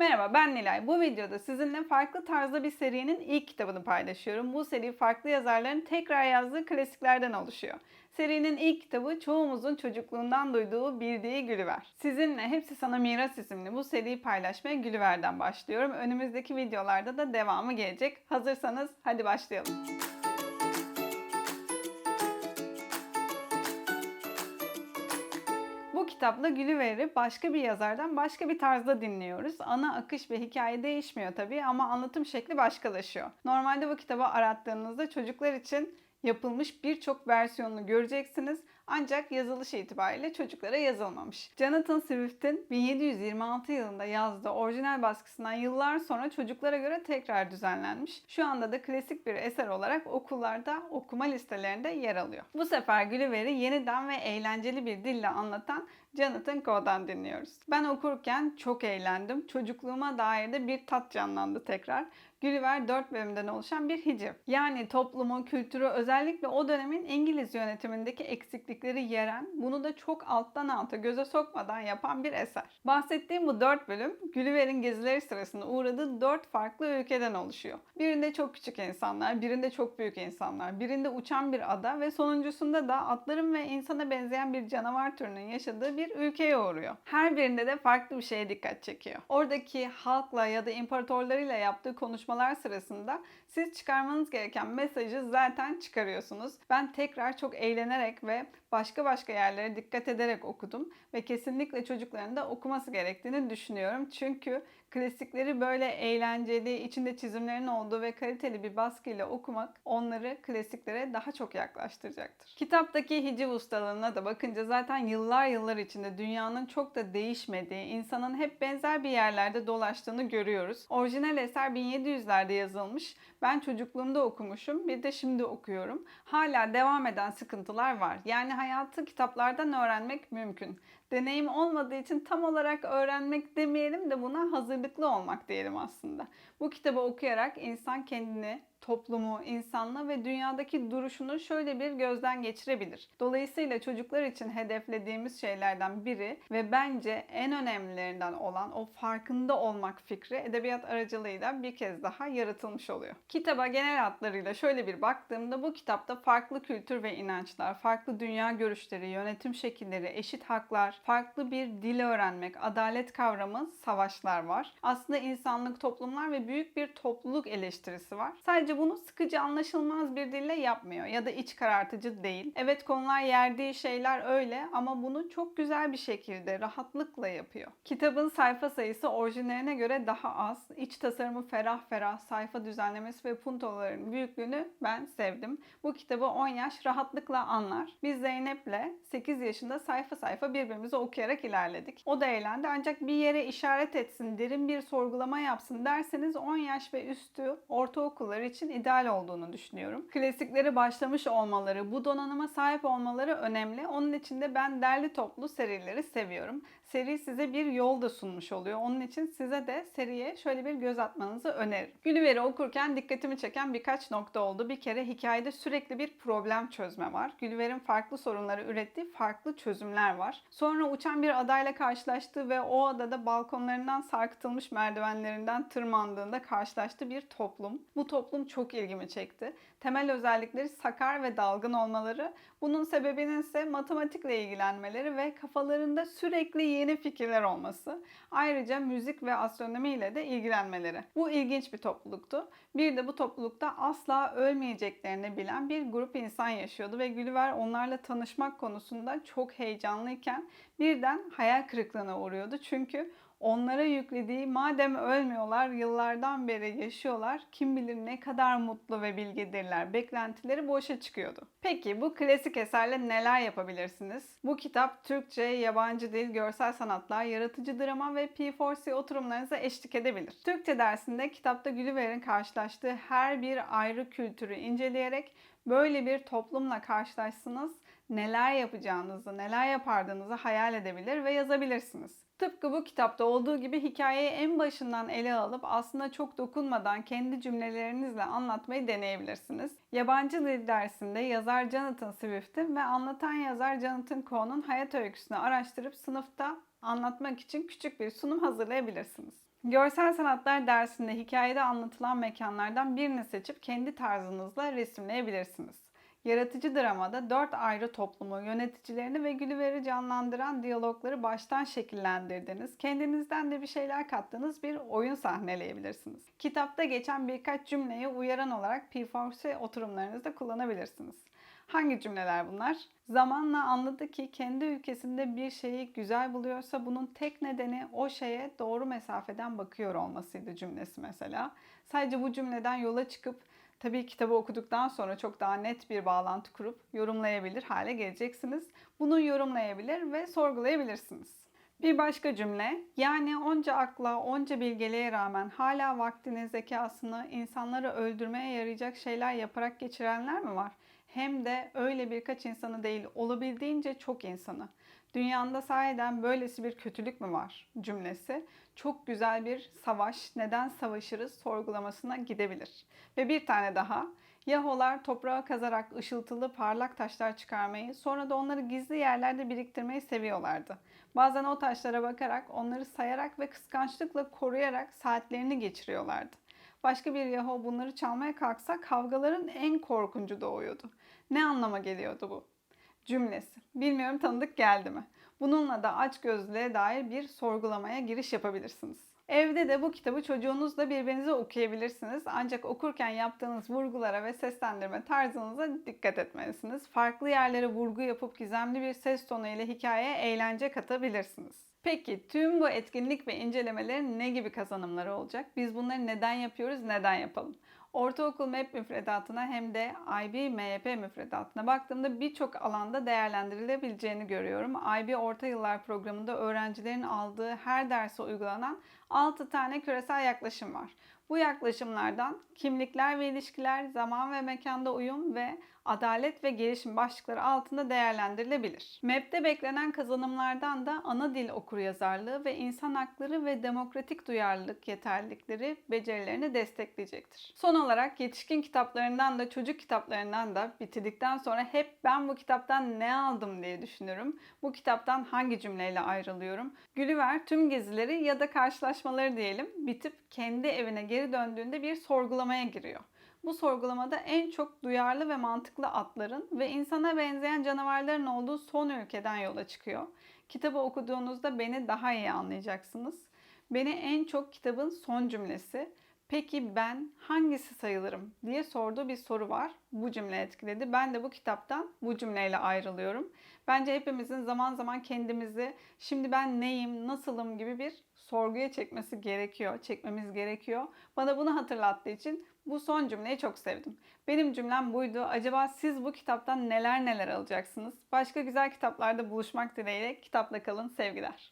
Merhaba ben Nilay. Bu videoda sizinle farklı tarzda bir serinin ilk kitabını paylaşıyorum. Bu seri farklı yazarların tekrar yazdığı klasiklerden oluşuyor. Serinin ilk kitabı çoğumuzun çocukluğundan duyduğu Bildiği Gülüver. Sizinle Hepsi Sana Miras isimli bu seriyi paylaşmaya Gülüver'den başlıyorum. Önümüzdeki videolarda da devamı gelecek. Hazırsanız hadi başlayalım. Kitapla Gülüver'i başka bir yazardan başka bir tarzda dinliyoruz. Ana akış ve hikaye değişmiyor tabii ama anlatım şekli başkalaşıyor. Normalde bu kitabı arattığınızda çocuklar için yapılmış birçok versiyonunu göreceksiniz. Ancak yazılış itibariyle çocuklara yazılmamış. Jonathan Swift'in 1726 yılında yazdığı orijinal baskısından yıllar sonra çocuklara göre tekrar düzenlenmiş. Şu anda da klasik bir eser olarak okullarda okuma listelerinde yer alıyor. Bu sefer Gulliver'i yeniden ve eğlenceli bir dille anlatan Jonathan Coe'dan dinliyoruz. Ben okurken çok eğlendim. Çocukluğuma dair de bir tat canlandı tekrar. Gulliver 4 bölümden oluşan bir hiciv. Yani toplumu, kültürü özellikle o dönemin İngiliz yönetimindeki eksiklikleri yeren, bunu da çok alttan alta göze sokmadan yapan bir eser. Bahsettiğim bu 4 bölüm Gulliver'in gezileri sırasında uğradığı 4 farklı ülkeden oluşuyor. Birinde çok küçük insanlar, birinde çok büyük insanlar, birinde uçan bir ada ve sonuncusunda da atların ve insana benzeyen bir canavar türünün yaşadığı bir ülkeye uğruyor. Her birinde de farklı bir şeye dikkat çekiyor. Oradaki halkla ya da imparatorlarıyla yaptığı konuşmalar sırasında siz çıkarmanız gereken mesajı zaten çıkarıyorsunuz. Ben tekrar çok eğlenerek ve başka başka yerlere dikkat ederek okudum ve kesinlikle çocukların da okuması gerektiğini düşünüyorum. Çünkü klasikleri böyle eğlenceli, içinde çizimlerin olduğu ve kaliteli bir baskıyla okumak onları klasiklere daha çok yaklaştıracaktır. Kitaptaki hiciv ustalığına da bakınca zaten yıllar yıllar içinde dünyanın çok da değişmediği, insanın hep benzer bir yerlerde dolaştığını görüyoruz. Orijinal eser 1700'lerde yazılmış. Ben çocukluğumda okumuşum, bir de şimdi okuyorum. Hala devam eden sıkıntılar var. Yani hayatı kitaplardan öğrenmek mümkün. Deneyim olmadığı için tam olarak öğrenmek demeyelim de buna hazırlıklı olmak diyelim aslında. Bu kitabı okuyarak insan kendini, toplumu, insanlığı ve dünyadaki duruşunu şöyle bir gözden geçirebilir. Dolayısıyla çocuklar için hedeflediğimiz şeylerden biri ve bence en önemlilerinden olan o farkında olmak fikri edebiyat aracılığıyla bir kez daha yaratılmış oluyor. Kitaba genel hatlarıyla şöyle bir baktığımda bu kitapta farklı kültür ve inançlar, farklı dünya görüşleri, yönetim şekilleri, eşit haklar, farklı bir dil öğrenmek, adalet kavramı, savaşlar var. Aslında insanlık, toplumlar ve büyük bir topluluk eleştirisi var. Sadece bunu sıkıcı anlaşılmaz bir dille yapmıyor ya da iç karartıcı değil. Evet konular yerdiği şeyler öyle ama bunu çok güzel bir şekilde rahatlıkla yapıyor. Kitabın sayfa sayısı orijinaline göre daha az. İç tasarımı ferah ferah, sayfa düzenlemesi ve puntoların büyüklüğünü ben sevdim. Bu kitabı 10 yaş rahatlıkla anlar. Biz Zeynep'le 8 yaşında sayfa sayfa birbirimizi okuyarak ilerledik. O da eğlendi ancak bir yere işaret etsin, derin bir sorgulama yapsın derseniz 10 yaş ve üstü ortaokullar için ideal olduğunu düşünüyorum. Klasikleri başlamış olmaları, bu donanıma sahip olmaları önemli. Onun için de ben derli toplu serileri seviyorum. Seri size bir yol da sunmuş oluyor. Onun için size de seriye şöyle bir göz atmanızı öneririm. Gülüver'i okurken dikkatimi çeken birkaç nokta oldu. Bir kere hikayede sürekli bir problem çözme var. Gülüver'in farklı sorunları ürettiği farklı çözümler var. Sonra uçan bir adayla karşılaştığı ve o adada balkonlarından sarkıtılmış merdivenlerinden tırmandığında karşılaştığı bir toplum. Bu toplum çok ilgimi çekti. Temel özellikleri sakar ve dalgın olmaları. Bunun sebebinin ise matematikle ilgilenmeleri ve kafalarında sürekli yeni fikirler olması. Ayrıca müzik ve astronomi ile de ilgilenmeleri. Bu ilginç bir topluluktu. Bir de bu toplulukta asla ölmeyeceklerini bilen bir grup insan yaşıyordu ve Gülüver onlarla tanışmak konusunda çok heyecanlıyken birden hayal kırıklığına uğruyordu. Çünkü onlara yüklediği madem ölmüyorlar, yıllardan beri yaşıyorlar, kim bilir ne kadar mutlu ve bilgedirler. Beklentileri boşa çıkıyordu. Peki bu klasik eserle neler yapabilirsiniz? Bu kitap Türkçe, yabancı dil, görsel sanatlar, yaratıcı drama ve P4C oturumlarınıza eşlik edebilir. Türkçe dersinde kitapta Gülüver'in karşılaştığı her bir ayrı kültürü inceleyerek böyle bir toplumla karşılaşsınız neler yapacağınızı, neler yapardığınızı hayal edebilir ve yazabilirsiniz. Tıpkı bu kitapta olduğu gibi hikayeyi en başından ele alıp aslında çok dokunmadan kendi cümlelerinizle anlatmayı deneyebilirsiniz. Yabancı dil dersinde yazar Jonathan Swift'in ve anlatan yazar Jonathan Coe'nun hayat öyküsünü araştırıp sınıfta anlatmak için küçük bir sunum hazırlayabilirsiniz. Görsel sanatlar dersinde hikayede anlatılan mekanlardan birini seçip kendi tarzınızla resimleyebilirsiniz. Yaratıcı dramada dört ayrı toplumu, yöneticilerini ve Gülliver'i canlandıran diyalogları baştan şekillendirdiniz. Kendinizden de bir şeyler kattığınız bir oyun sahneleyebilirsiniz. Kitapta geçen birkaç cümleyi uyaran olarak P4C oturumlarınızda kullanabilirsiniz. Hangi cümleler bunlar? Zamanla anladı ki kendi ülkesinde bir şeyi güzel buluyorsa bunun tek nedeni o şeye doğru mesafeden bakıyor olmasıydı cümlesi mesela. Sadece bu cümleden yola çıkıp tabii kitabı okuduktan sonra çok daha net bir bağlantı kurup yorumlayabilir hale geleceksiniz. Bunu yorumlayabilir ve sorgulayabilirsiniz. Bir başka cümle, yani onca akla, onca bilgeliğe rağmen hala vaktini, zekasını insanları öldürmeye yarayacak şeyler yaparak geçirenler mi var? Hem de öyle birkaç insanı değil, olabildiğince çok insanı. Dünyanda sahiden böylesi bir kötülük mü var cümlesi çok güzel bir savaş, neden savaşırız sorgulamasına gidebilir. Ve bir tane daha, Yaholar toprağa kazarak ışıltılı parlak taşlar çıkarmayı, sonra da onları gizli yerlerde biriktirmeyi seviyorlardı. Bazen o taşlara bakarak, onları sayarak ve kıskançlıkla koruyarak saatlerini geçiriyorlardı. Başka bir Yahoo bunları çalmaya kalksa kavgaların en korkuncu doğuyordu. Ne anlama geliyordu bu? Cümlesi. Bilmiyorum tanıdık geldi mi? Bununla da açgözlülüğe dair bir sorgulamaya giriş yapabilirsiniz. Evde de bu kitabı çocuğunuzla birbirinize okuyabilirsiniz. Ancak okurken yaptığınız vurgulara ve seslendirme tarzınıza dikkat etmelisiniz. Farklı yerlere vurgu yapıp gizemli bir ses tonu ile hikayeye eğlence katabilirsiniz. Peki tüm bu etkinlik ve incelemelerin ne gibi kazanımları olacak? Biz bunları neden yapıyoruz, neden yapalım? Ortaokul MEP müfredatına hem de IB MYP müfredatına baktığımda birçok alanda değerlendirilebileceğini görüyorum. IB Orta Yıllar programında öğrencilerin aldığı her derse uygulanan 6 tane küresel yaklaşım var. Bu yaklaşımlardan kimlikler ve ilişkiler, zaman ve mekanda uyum ve adalet ve gelişim başlıkları altında değerlendirilebilir. MEP'te beklenen kazanımlardan da ana dil okuryazarlığı ve insan hakları ve demokratik duyarlılık yeterlilikleri becerilerini destekleyecektir. Son olarak yetişkin kitaplarından da çocuk kitaplarından da bitirdikten sonra hep ben bu kitaptan ne aldım diye düşünürüm. Bu kitaptan hangi cümleyle ayrılıyorum? Gülliver tüm gezileri ya da karşılaşmaları diyelim bitip kendi evine geri döndüğünde bir sorgulamaya giriyor. Bu sorgulamada en çok duyarlı ve mantıklı atların ve insana benzeyen canavarların olduğu son ülkeden yola çıkıyor. Kitabı okuduğunuzda beni daha iyi anlayacaksınız. Beni en çok kitabın son cümlesi Peki ben hangisi sayılırım diye sorduğu bir soru var. Bu cümle etkiledi. Ben de bu kitaptan bu cümleyle ayrılıyorum. Bence hepimizin zaman zaman kendimizi şimdi ben neyim, nasılım gibi bir sorguya çekmesi gerekiyor, çekmemiz gerekiyor. Bana bunu hatırlattığı için bu son cümleyi çok sevdim. Benim cümlem buydu. Acaba siz bu kitaptan neler neler alacaksınız? Başka güzel kitaplarda buluşmak dileğiyle kitapla kalın sevgiler.